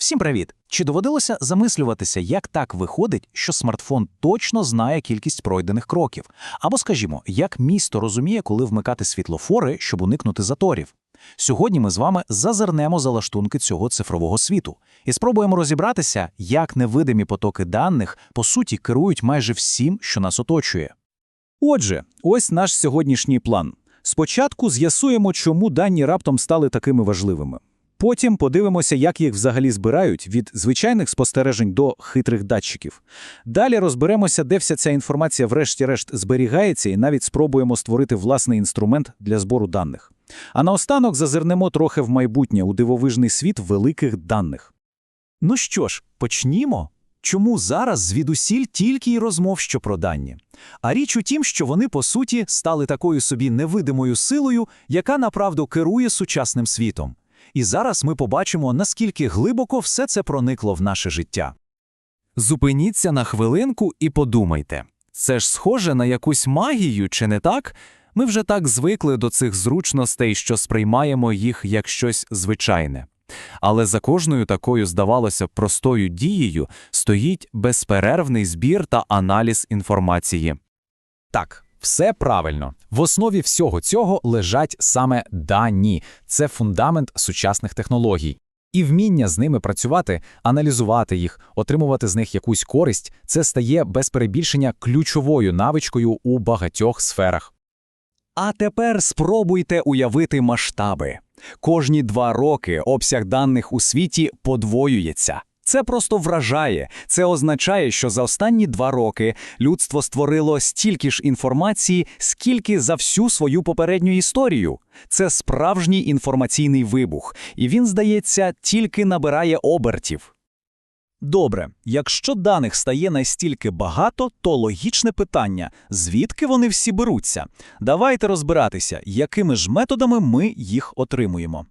Всім привіт! Чи доводилося замислюватися, як так виходить, що смартфон точно знає кількість пройдених кроків? Або, скажімо, як місто розуміє, коли вмикати світлофори, щоб уникнути заторів? Сьогодні ми з вами зазирнемо за лаштунки цього цифрового світу і спробуємо розібратися, як невидимі потоки даних по суті керують майже всім, що нас оточує. Отже, ось наш сьогоднішній план. Спочатку з'ясуємо, чому дані раптом стали такими важливими. Потім подивимося, як їх взагалі збирають від звичайних спостережень до хитрих датчиків. Далі розберемося, де вся ця інформація врешті-решт зберігається, і навіть спробуємо створити власний інструмент для збору даних. А наостанок зазирнемо трохи в майбутнє у дивовижний світ великих даних. Ну що ж, почнімо. Чому зараз звідусіль тільки й розмов, що про дані? А річ у тім, що вони, по суті, стали такою собі невидимою силою, яка направду керує сучасним світом. І зараз ми побачимо, наскільки глибоко все це проникло в наше життя. Зупиніться на хвилинку і подумайте. Це ж схоже на якусь магію, чи не так? Ми вже так звикли до цих зручностей, що сприймаємо їх як щось звичайне. Але за кожною такою, здавалося, простою дією стоїть безперервний збір та аналіз інформації. Так, все правильно. В основі всього цього лежать саме дані. Це фундамент сучасних технологій. І вміння з ними працювати, аналізувати їх, отримувати з них якусь користь це стає без перебільшення ключовою навичкою у багатьох сферах. А тепер спробуйте уявити масштаби. Кожні два роки обсяг даних у світі подвоюється. Це просто вражає. Це означає, що за останні два роки людство створило стільки ж інформації, скільки за всю свою попередню історію. Це справжній інформаційний вибух, і він, здається, тільки набирає обертів. Добре, якщо даних стає настільки багато, то логічне питання, звідки вони всі беруться? Давайте розбиратися, якими ж методами ми їх отримуємо.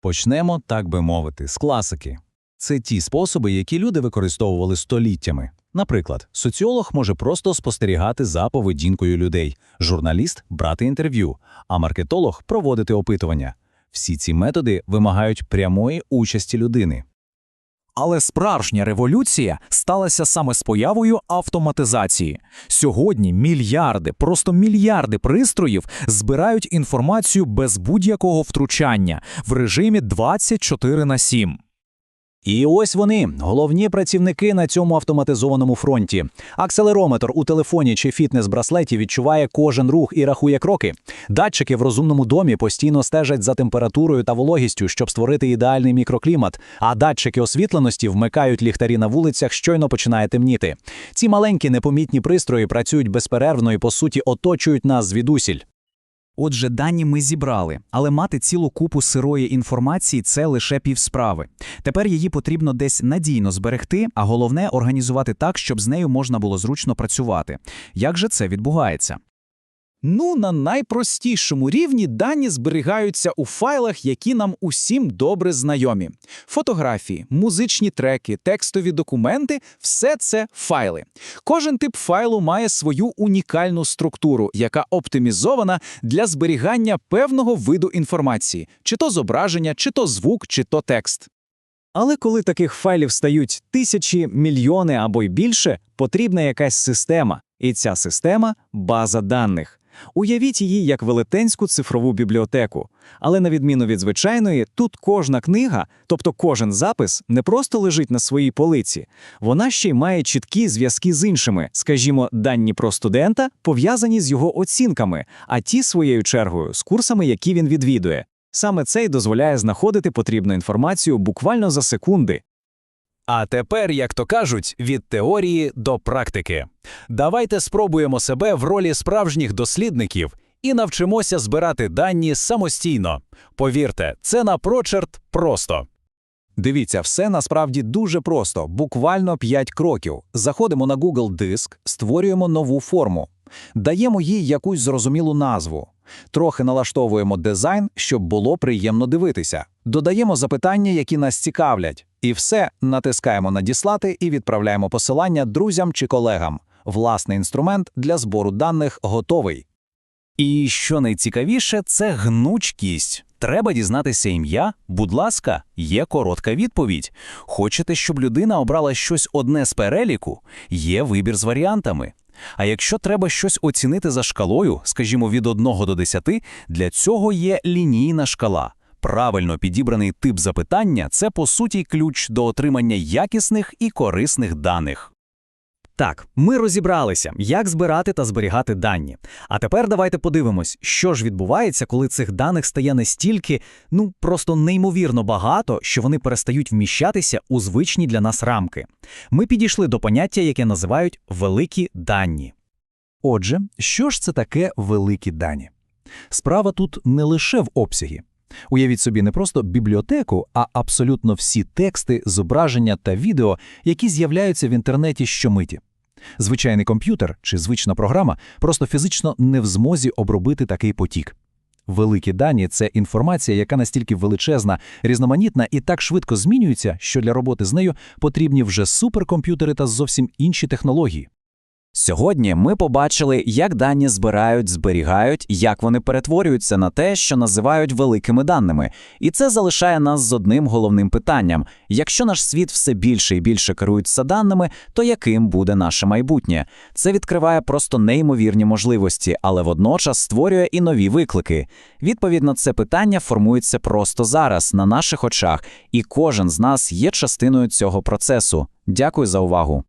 Почнемо, так би мовити, з класики. Це ті способи, які люди використовували століттями. Наприклад, соціолог може просто спостерігати за поведінкою людей, журналіст брати інтерв'ю, а маркетолог проводити опитування. Всі ці методи вимагають прямої участі людини. Але справжня революція сталася саме з появою автоматизації. Сьогодні мільярди, просто мільярди пристроїв збирають інформацію без будь-якого втручання в режимі 24 на 7. І ось вони, головні працівники на цьому автоматизованому фронті. Акселерометр у телефоні чи фітнес-браслеті відчуває кожен рух і рахує кроки. Датчики в розумному домі постійно стежать за температурою та вологістю, щоб створити ідеальний мікроклімат. А датчики освітленості вмикають ліхтарі на вулицях, щойно починає темніти. Ці маленькі непомітні пристрої працюють безперервно і по суті оточують нас звідусіль. Отже, дані ми зібрали, але мати цілу купу сирої інформації це лише півсправи. Тепер її потрібно десь надійно зберегти, а головне організувати так, щоб з нею можна було зручно працювати. Як же це відбувається? Ну, на найпростішому рівні дані зберігаються у файлах, які нам усім добре знайомі. Фотографії, музичні треки, текстові документи все це файли. Кожен тип файлу має свою унікальну структуру, яка оптимізована для зберігання певного виду інформації, чи то зображення, чи то звук, чи то текст. Але коли таких файлів стають тисячі, мільйони або й більше, потрібна якась система. І ця система база даних. Уявіть її як велетенську цифрову бібліотеку. Але на відміну від звичайної, тут кожна книга, тобто кожен запис, не просто лежить на своїй полиці, вона ще й має чіткі зв'язки з іншими, скажімо, дані про студента пов'язані з його оцінками, а ті своєю чергою з курсами, які він відвідує. Саме це й дозволяє знаходити потрібну інформацію буквально за секунди. А тепер, як то кажуть, від теорії до практики. Давайте спробуємо себе в ролі справжніх дослідників і навчимося збирати дані самостійно. Повірте, це напрочерт просто. Дивіться, все насправді дуже просто, буквально 5 кроків. Заходимо на Google Диск, створюємо нову форму, даємо їй якусь зрозумілу назву. Трохи налаштовуємо дизайн, щоб було приємно дивитися. Додаємо запитання, які нас цікавлять, і все натискаємо Надіслати і відправляємо посилання друзям чи колегам. Власний інструмент для збору даних готовий. І що найцікавіше, це гнучкість. Треба дізнатися ім'я? Будь ласка, є коротка відповідь. Хочете, щоб людина обрала щось одне з переліку? Є вибір з варіантами. А якщо треба щось оцінити за шкалою, скажімо, від 1 до 10, для цього є лінійна шкала. Правильно підібраний тип запитання – це, по суті, ключ до отримання якісних і корисних даних. Так, ми розібралися, як збирати та зберігати дані. А тепер давайте подивимось, що ж відбувається, коли цих даних стає настільки, ну просто неймовірно багато, що вони перестають вміщатися у звичні для нас рамки. Ми підійшли до поняття, яке називають великі дані. Отже, що ж це таке великі дані? Справа тут не лише в обсягі. Уявіть собі не просто бібліотеку, а абсолютно всі тексти, зображення та відео, які з'являються в інтернеті щомиті. Звичайний комп'ютер чи звична програма просто фізично не в змозі обробити такий потік. Великі дані це інформація, яка настільки величезна, різноманітна і так швидко змінюється, що для роботи з нею потрібні вже суперкомп'ютери та зовсім інші технології. Сьогодні ми побачили, як дані збирають, зберігають, як вони перетворюються на те, що називають великими даними. І це залишає нас з одним головним питанням: якщо наш світ все більше і більше керується даними, то яким буде наше майбутнє? Це відкриває просто неймовірні можливості, але водночас створює і нові виклики. Відповідь на це питання формується просто зараз, на наших очах, і кожен з нас є частиною цього процесу. Дякую за увагу.